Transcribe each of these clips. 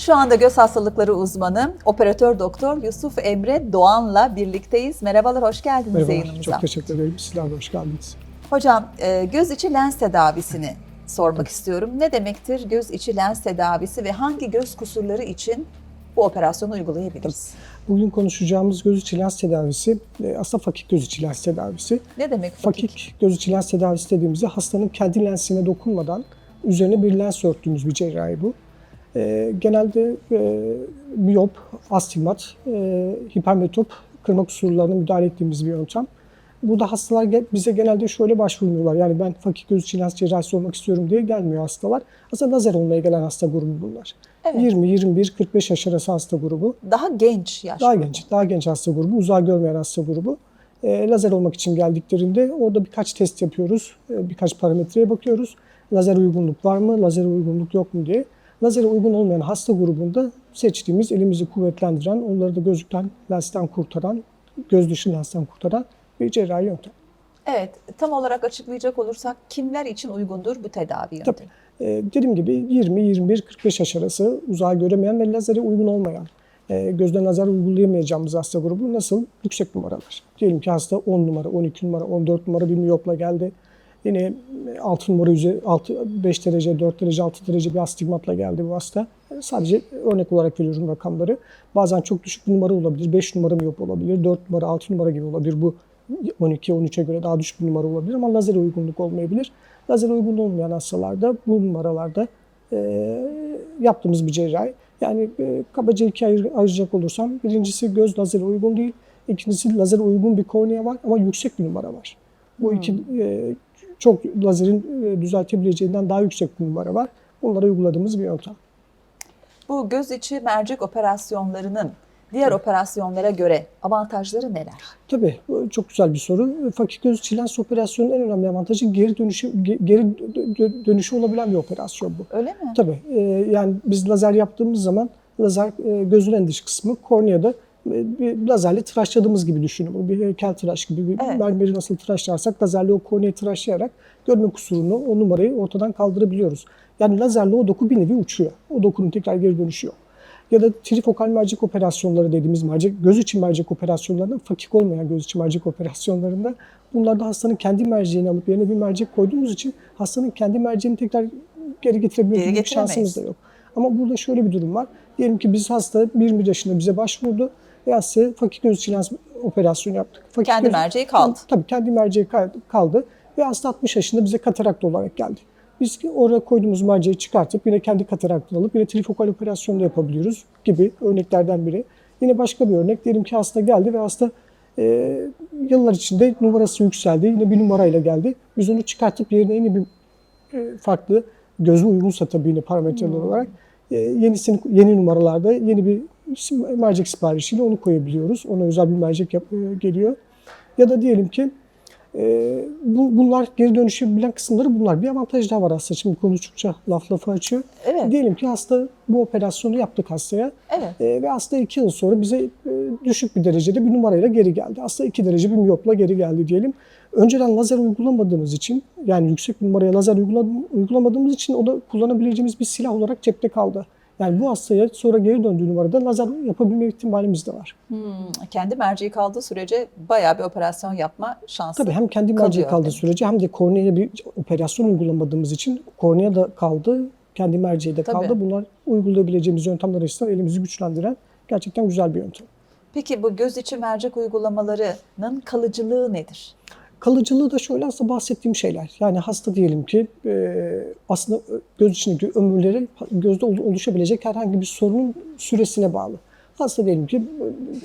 Şu anda göz hastalıkları uzmanı operatör doktor Yusuf Emre Doğan'la birlikteyiz. Merhabalar, hoş geldiniz Merhaba, yayınımıza. çok teşekkür ederim. Sizler de hoş geldiniz. Hocam, e, göz içi lens tedavisini sormak istiyorum. Ne demektir göz içi lens tedavisi ve hangi göz kusurları için bu operasyonu uygulayabiliriz? Bugün konuşacağımız göz içi lens tedavisi e, aslında fakik göz içi lens tedavisi. Ne demek fakik? Fakik göz içi lens tedavisi dediğimizde hastanın kendi lensine dokunmadan üzerine bir lens örttüğümüz bir cerrahi bu. E, genelde e, miyop, astigmat, e, hipermetop, kırma kusurlarına müdahale ettiğimiz bir yöntem. Burada hastalar bize genelde şöyle başvurmuyorlar. Yani ben fakik göz içi lens cerrahisi olmak istiyorum diye gelmiyor hastalar. Aslında lazer olmaya gelen hasta grubu bunlar. Evet. 20, 21, 45 yaş arası hasta grubu. Daha genç yaş. Daha grubu. genç, daha genç hasta grubu, uzağa görmeyen hasta grubu. E, lazer olmak için geldiklerinde orada birkaç test yapıyoruz, e, birkaç parametreye bakıyoruz. Lazer uygunluk var mı, lazer uygunluk yok mu diye. Lazere uygun olmayan hasta grubunda seçtiğimiz elimizi kuvvetlendiren, onları da gözlükten, lensten kurtaran, göz dışı lensten kurtaran bir cerrahi yöntem. Evet, tam olarak açıklayacak olursak kimler için uygundur bu tedavi yöntemi? Tabii. E, dediğim gibi 20, 21, 45 yaş arası uzağa göremeyen ve lazere uygun olmayan, e, gözden lazer uygulayamayacağımız hasta grubu nasıl? Yüksek numaralar. Diyelim ki hasta 10 numara, 12 numara, 14 numara bir miyopla geldi. Yine 6 numara, üzeri- 6, 5 derece, 4 derece, 6 derece bir astigmatla geldi bu hasta. Sadece örnek olarak veriyorum rakamları. Bazen çok düşük bir numara olabilir. 5 numara miyop olabilir. 4 numara, 6 numara gibi olabilir. Bu 12-13'e göre daha düşük bir numara olabilir ama lazere uygunluk olmayabilir. Lazer uygun olmayan hastalarda bu numaralarda e, yaptığımız bir cerrahi. Yani e, kabaca ikiye ayır- ayıracak olursam birincisi göz lazere uygun değil. İkincisi lazer uygun bir kornea var ama yüksek bir numara var. Bu iki e, çok lazerin e, düzeltebileceğinden daha yüksek bir numara var. Bunlara uyguladığımız bir yöntem. Bu göz içi mercek operasyonlarının diğer operasyonlara göre avantajları neler? Tabii çok güzel bir soru. Fakir göz içi lens operasyonunun en önemli avantajı geri dönüşü ge- geri dö- dö- dönüşü olabilen bir operasyon bu. Öyle mi? Tabii. e, yani biz lazer yaptığımız zaman lazer e, gözün en dış kısmı korneada lazerle tıraşladığımız gibi düşünün. Bu bir heykel tıraş gibi. Bir Evet. mermeri nasıl tıraşlarsak lazerle o korneayı tıraşlayarak görme kusurunu, o numarayı ortadan kaldırabiliyoruz. Yani lazerle o doku bir nevi uçuyor. O dokunun tekrar geri dönüşü yok. Ya da trifokal mercek operasyonları dediğimiz mercek, göz içi mercek operasyonlarında fakik olmayan göz içi mercek operasyonlarında bunlarda hastanın kendi merceğini alıp yerine bir mercek koyduğumuz için hastanın kendi merceğini tekrar geri getirebilme Geri şansımız da yok. Ama burada şöyle bir durum var. Diyelim ki biz hasta 21 yaşında bize başvurdu ve hastaya fakir göz içi lens operasyonu yaptık. Fakir Kendi merceği kaldı. Tabii kendi merceği kal- kaldı ve hasta 60 yaşında bize katarakt olarak geldi. Biz ki oraya koyduğumuz merceği çıkartıp yine kendi kataraktını alıp yine trifokal operasyonu da yapabiliyoruz gibi örneklerden biri. Yine başka bir örnek diyelim ki hasta geldi ve hasta e, yıllar içinde numarası yükseldi. Yine bir numarayla geldi. Biz onu çıkartıp yerine yeni bir e, farklı gözü uygunsa tabii yine parametreler olarak e, yenisini yeni numaralarda yeni bir mercek siparişiyle onu koyabiliyoruz. Ona özel bir mercek yap- e, geliyor. Ya da diyelim ki e, bu, bunlar geri dönüşebilen kısımları bunlar. Bir avantaj daha var aslında. Şimdi konuştukça laf lafı açıyor. Evet. Diyelim ki hasta bu operasyonu yaptık hastaya. Evet. E, ve hasta iki yıl sonra bize e, düşük bir derecede bir numarayla geri geldi. Hasta iki derece bir miyopla geri geldi diyelim. Önceden lazer uygulamadığımız için yani yüksek bir numaraya lazer uygula- uygulamadığımız için o da kullanabileceğimiz bir silah olarak cepte kaldı. Yani bu hastaya sonra geri döndüğü numarada lazer yapabilme ihtimalimiz de var. Hmm, kendi merceği kaldığı sürece bayağı bir operasyon yapma şansı. Tabii hem kendi merceği kaldığı demek. sürece hem de korneaya bir operasyon uygulamadığımız için kornea da kaldı, kendi merceği de Tabii. kaldı. Bunlar uygulayabileceğimiz yöntemler arasında elimizi güçlendiren gerçekten güzel bir yöntem. Peki bu göz içi mercek uygulamalarının kalıcılığı nedir? Kalıcılığı da şöyle aslında bahsettiğim şeyler. Yani hasta diyelim ki e, aslında göz içindeki ömürleri gözde ol- oluşabilecek herhangi bir sorunun süresine bağlı. Hasta diyelim ki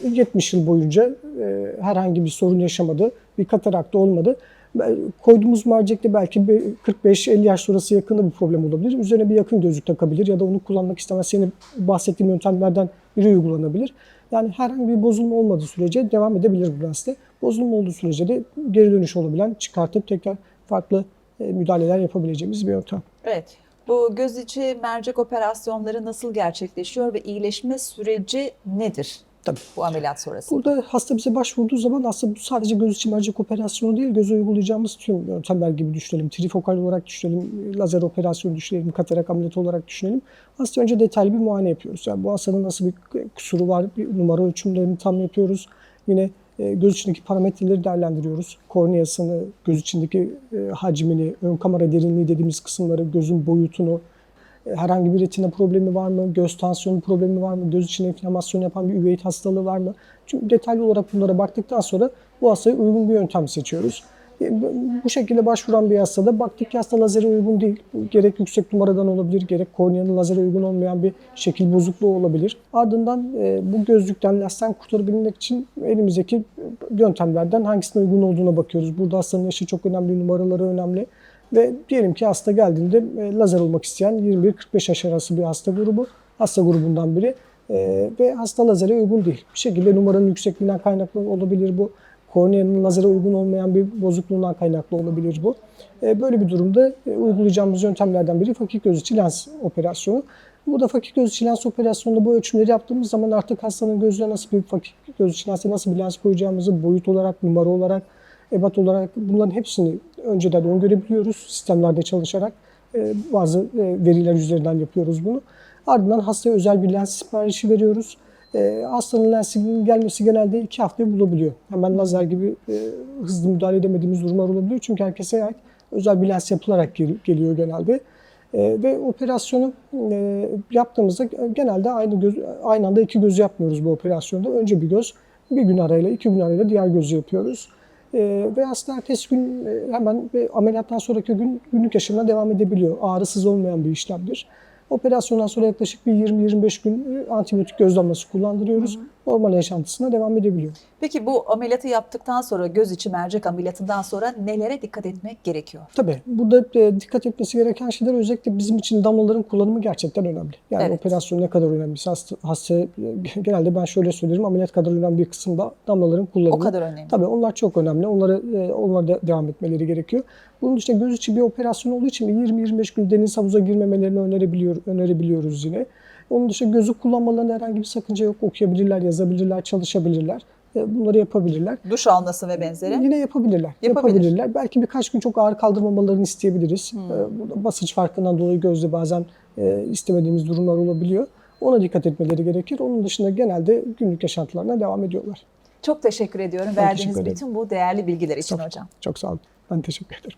e, 70 yıl boyunca e, herhangi bir sorun yaşamadı, bir katarakta olmadı. E, Koyduğumuz mercekte belki bir 45-50 yaş sonrası yakında bir problem olabilir. Üzerine bir yakın gözlük takabilir ya da onu kullanmak istemez. Senin bahsettiğim yöntemlerden biri uygulanabilir. Yani herhangi bir bozulma olmadığı sürece devam edebilir bu hasta. Bozulma olduğu sürece de geri dönüş olabilen, çıkartıp tekrar farklı e, müdahaleler yapabileceğimiz bir yöntem. Evet. Bu göz içi mercek operasyonları nasıl gerçekleşiyor ve iyileşme süreci nedir? Tabii. bu ameliyat sonrası? Burada hasta bize başvurduğu zaman aslında bu sadece göz için mercek operasyonu değil, göze uygulayacağımız tüm yöntemler gibi düşünelim. Trifokal olarak düşünelim, lazer operasyonu düşünelim, katarak ameliyatı olarak düşünelim. Hasta önce detaylı bir muayene yapıyoruz. Yani bu hastanın nasıl bir kusuru var, bir numara ölçümlerini tam yapıyoruz. Yine e, göz içindeki parametreleri değerlendiriyoruz. Korneasını, göz içindeki e, hacmini, ön kamera derinliği dediğimiz kısımları, gözün boyutunu, herhangi bir retina problemi var mı, göz tansiyonu problemi var mı, göz içine enflamasyon yapan bir üveit hastalığı var mı? Çünkü detaylı olarak bunlara baktıktan sonra bu hastaya uygun bir yöntem seçiyoruz. E, bu- şekilde başvuran bir hastada baktık ki hasta lazere uygun değil. Gerek yüksek numaradan olabilir, gerek korneanın lazere uygun olmayan bir şekil bozukluğu olabilir. Ardından e, bu gözlükten, lensten kurtarabilmek için elimizdeki yöntemlerden hangisine uygun olduğuna bakıyoruz. Burada hastanın yaşı çok önemli, numaraları önemli. Ve diyelim ki hasta geldiğinde e, lazer olmak isteyen 21-45 yaş arası bir hasta grubu. Hasta grubundan biri. E, ve hasta lazere uygun değil. Bir şekilde numaranın yüksekliğinden kaynaklı olabilir bu. Korneanın lazere uygun olmayan bir bozukluğundan kaynaklı olabilir bu. E, böyle bir durumda e, uygulayacağımız yöntemlerden biri fakir göz içi lens operasyonu. Bu da fakir göz içi lens operasyonunda bu ölçümleri yaptığımız zaman artık hastanın gözüne nasıl bir fakir göz içi lense nasıl bir lens koyacağımızı boyut olarak, numara olarak, ebat olarak bunların hepsini önceden öngörebiliyoruz sistemlerde çalışarak. e, Bazı e, veriler üzerinden yapıyoruz bunu. Ardından hastaya özel bir lens siparişi veriyoruz. E, hastanın lensinin gelmesi genelde iki haftayı bulabiliyor. Hemen lazer gibi hızlı müdahale edemediğimiz durumlar olabiliyor. Çünkü herkese ait özel bir lens yapılarak gel- geliyor genelde. Ve operasyonu yaptığımızda genelde aynı göz, aynı anda iki gözü yapmıyoruz bu operasyonda. Önce bir göz, bir gün arayla, iki gün arayla diğer gözü yapıyoruz. E, ve hasta ertesi gün e, hemen ve ameliyattan sonraki gün günlük yaşamına devam edebiliyor. Ağrısız olmayan bir işlemdir. Operasyondan sonra yaklaşık bir 20-25 gün e, antibiyotik göz damlası kullandırıyoruz. Normal yaşantısına devam edebiliyor. Peki bu ameliyatı yaptıktan sonra göz içi mercek ameliyatından sonra nelere dikkat etmek gerekiyor? Tabii burada e, dikkat etmesi gereken şeyler özellikle bizim için damlaların kullanımı gerçekten önemli. Yani Evet. operasyon ne kadar önemli. Hasta, hasta e, genelde ben şöyle söylerim ameliyat kadar önemli bir kısımda damlaların kullanımı. O kadar önemli. Tabii onlar çok önemli. Onları e, onlara da devam etmeleri gerekiyor. Bunun dışında göz içi bir operasyon olduğu için 20-25 gün deniz havuza girmemelerini önerebiliyor, önerebiliyoruz yine. Onun dışında gözü kullanmalarında herhangi bir sakınca yok. Okuyabilirler, yazabilirler, çalışabilirler. E, Bunları yapabilirler. Duş alması ve benzeri. Yine yapabilirler. Yapabilir. Yapabilirler. Belki birkaç gün çok ağır kaldırmamalarını isteyebiliriz. Hmm. Burada basınç farkından dolayı gözde bazen e, istemediğimiz durumlar olabiliyor. Ona dikkat etmeleri gerekir. Onun dışında genelde günlük yaşantılarına devam ediyorlar. Çok teşekkür ediyorum Ben verdiğiniz teşekkür bütün bu değerli bilgiler için Çok- hocam. Çok sağ olun. Ben teşekkür ederim.